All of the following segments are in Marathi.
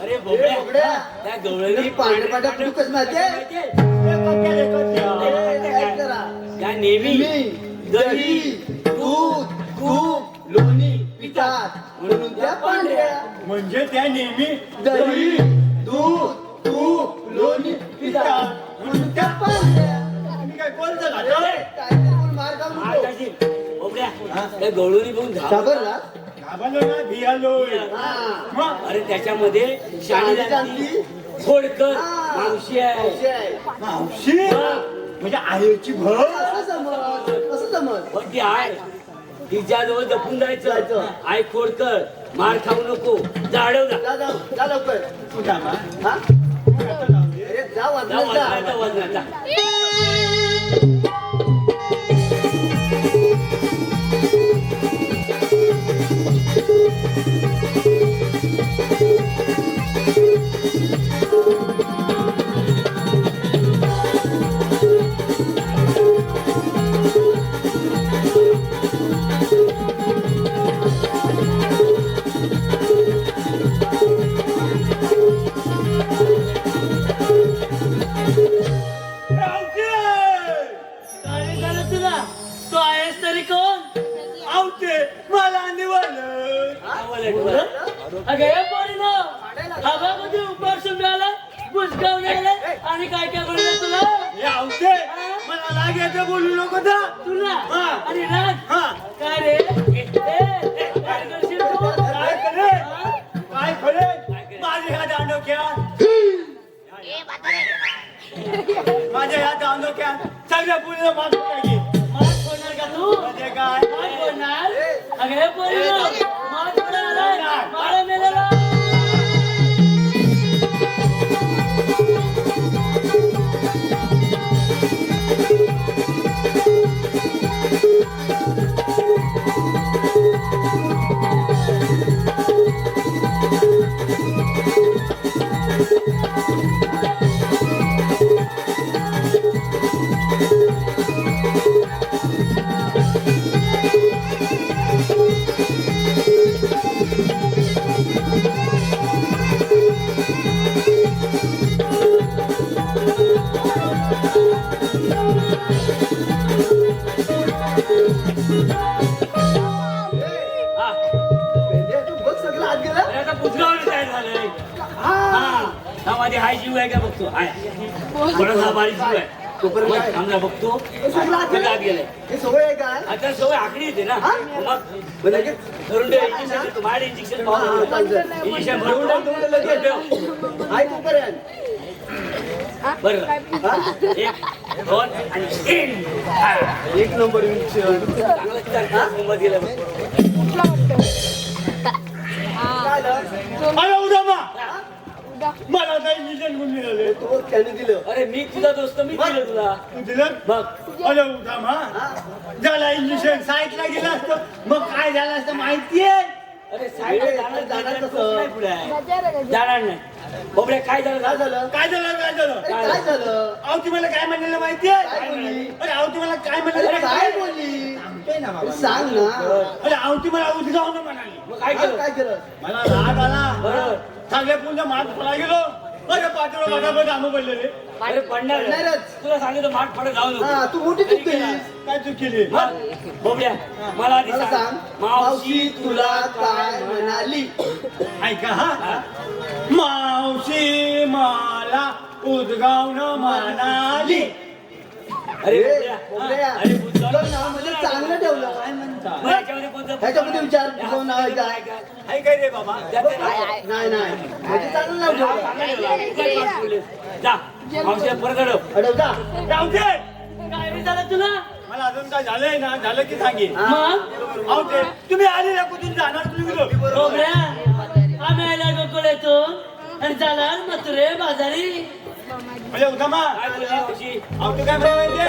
अरे बोबड्या. बोबड्या. त्या गवळणी पांढरे पांढऱ्या कुठूकच माहितीये. त्या नेहमी दही दूध तूप लोणी पितात. म्हणून त्या पांढऱ्या. म्हणजे त्या नेहमी दही दूध तूप लोणी पितात. म्हणून त्या पांढऱ्या. तुम्ही काय कोणतं घातलं? काय ते त्या गवळणी बघून घाबर घाबरला? घाबरलो ना हा. मग? अरे त्याच्यामध्ये शाणी खोडकर. मावशी आहे. मावशी म्हणजे आईची भर? असं समज असं समज पण ती आहे. तिच्याजवळ जपून जायचं. जायचं. आई खोडकर मार खाऊ नको. जाडव जा जा जा जा लवकर. तुझा मा. हा? आता जाऊ. अरे काय झालं तुला? तो आहेस तरी कोण? आवते मला निवडलं अगे उपासून मिळाला बुजगावून आलाय आणि काय काय बोललं तुला? हे आवते मला राग येते बोलू नको ना तुला? हा. आणि राग? हा. काय रे? काय करशील तू? काय करे हा? काय खरे माझ्या ह्या दांडोक्यात माझ्या ह्या दांडोक्यात सगळ्या पुढे मागून टाकी. मार फोडणार का तू म्हणजे काय मार फोडणार अगे पोरीनो हा माझी हाय जीव आहे का बघतो? हाय. थोडासा बारीक जीव आहे? तोपर्यंत? थांबला बघतो. हे सगळं आत गेलंय. हे सवय आहे? काय आता सवय आखडी येते ना? हा? मग लगेच धरून इंजेक्शन हा, हा, हाय तोपर्यंत. बरं. हा? एक दोन आणि तीन. हा. एक नंबर इंजेक्शन. चांगलं मला काही इंजेक्शन कोण मिळाले. तो त्याने दिलं. अरे मी तुझा दोस्त मी दिलं तुला. तू दिलं? बघ अरे उद्या मा झाला इंजेक्शन साईटला गेला असतो मग काय झालं असतं माहितीये? अरे साईडला अरे, जाणार जाणार जाणार कसं? नाही पुढे आहे. जाणार नाही. बोबड्या काय झालं? काय झालं? काय झालं? काय झालं? काय झालं? आवती मला काय म्हणलेलं माहितीये काय बोलली? अरे आवती मला काय अरे म्हणलेलं काय बोलली? सांगतोय ना अरे बाबा. सांग ना. अरे आवती मला उद्गावणं म्हणाली. मग काय केलं? काय केलं? मला राग आला. बरोबर. सगळ्या पुन्हा मात पडा गेलो. अरे पाठीवर बघा आंबे पडलेले. अरे पडणार. पडणारच. तुला सांगितलं माठ पडत जाऊ नको. हा तू मोठी चूक केलीस. काय चूक केली? मग, बोबड्या मला आधी मला सांग. मावशी तुला काय म्हणाली? ऐका हा. मावशी मला उद्गावणं म्हणाली अरे ए, बोबड्या, बोबड्या, हा, अरे बुजगाव- तुझं नाव म्हणजे चांगलं ठेवलं. काय मग म्हणता याच्यामध्ये कोणतं- ह्याच्यामध्ये विचार, नाव आहे काय? ऐकाय रे बाबा? त्यात नाव- नाही नाही म्हणजे चांगलं नाव ठेवलं. काय बोलले? जा. परत अडव अडव जा. जाऊ दे काय रे झालं तुला? मला अजून काय झालंय ना? झालं की सांगेन हा. मग? आहो ते तुम्ही आले ना कुठून जाणार तुम्ही? बोबड्या आम्ही आयला गोकुळातून. आणि जाणार मथुरे बाजारी. म्हणजे उद्या काय बोलली मावशी अहो तू काय बोलली?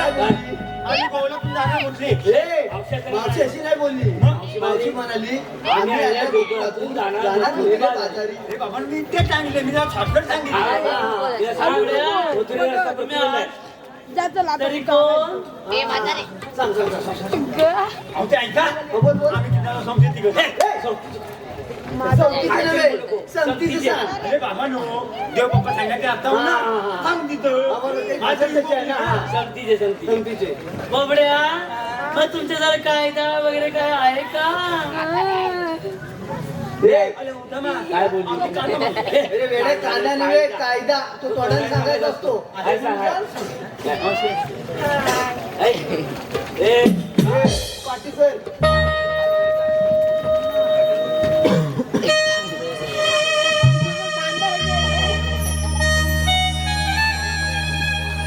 आम्ही कोल्हापूर जाणार म्हटली ए, मावशी अशी नाही बोलली. मावशी म्हणाली आम्ही आल्या गोकुळातून जाणार मुलगे बाजारी. अरे बाबा मी ते सांगितलं मी जरा छाटकट सांगितलं. तिला सांग, मथुरेला रस्ता पकडून जाय. जा चल आता तरी कोण? सांग सांग सांग अहो, ते ऐका. हो, बोल बोल. आम्ही किती समजते तिघं. संगतीचे नव्हे. संगतीचे सांग. अरे बाबा नो. देव बाप्पा सांगितलं आता हो. थांब तिथं. बोबड्या मग तुमच्या जरा कायदा वगैरे काय आहे का. हे, कायदा नव्हे कायदा. तो तोंडाने सांगायचा असतो. पाटील सर.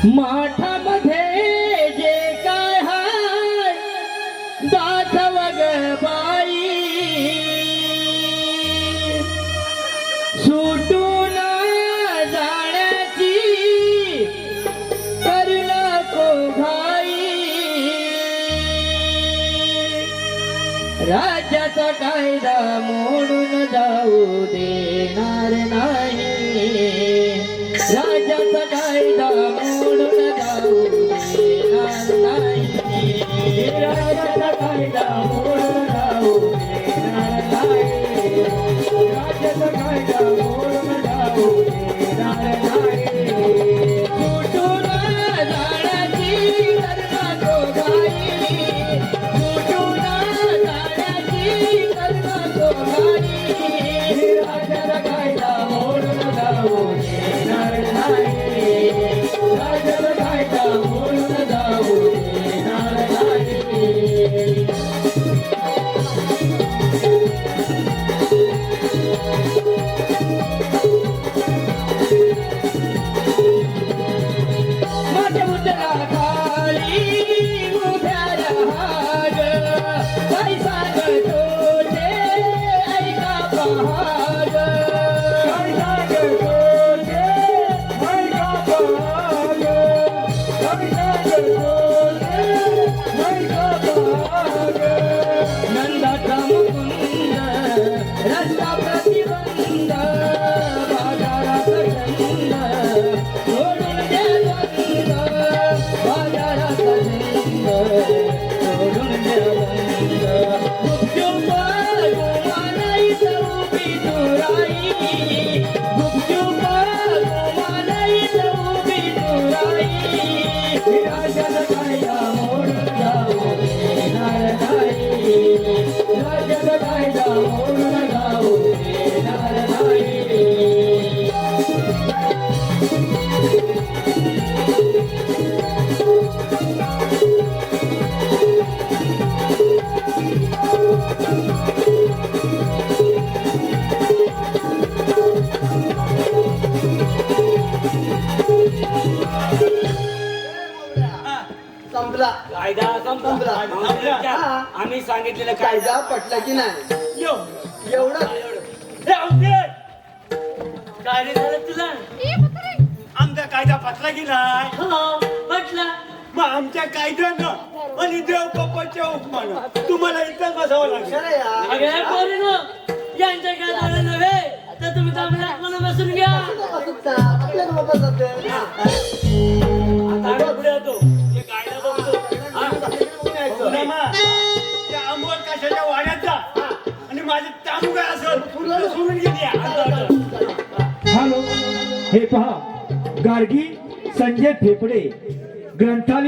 माठामध्ये जे काय हाय दाखव ग बाई. सुटून जाण्याची करू नको भाई राज्याचा कायदा मोडून जाऊ देणार नाही. राज्याचा कायदा राज्याचा कायदा रस्ता संपला. कायदा संपला. आम्ही सांगितलेलं कायदा. कायदा पटला की नाही? यो. एवढं? हे, औषध. काय रे झालं तुला आमचा कायदा पटला की नाही? हो म्हटलं मग आमच्या कायद्यानं आणि देव बाप्पाच्या उपमानं तुम्हाला इथं बसावं लागेल. खरं यार अगे पोरीनो. यांच्या काय झालं नव्हे. तर तुम्ही मला बसून घ्या. आपल्याला बाबा जाते हे पहा गार्गी संजय फेफडे ग्रंथालय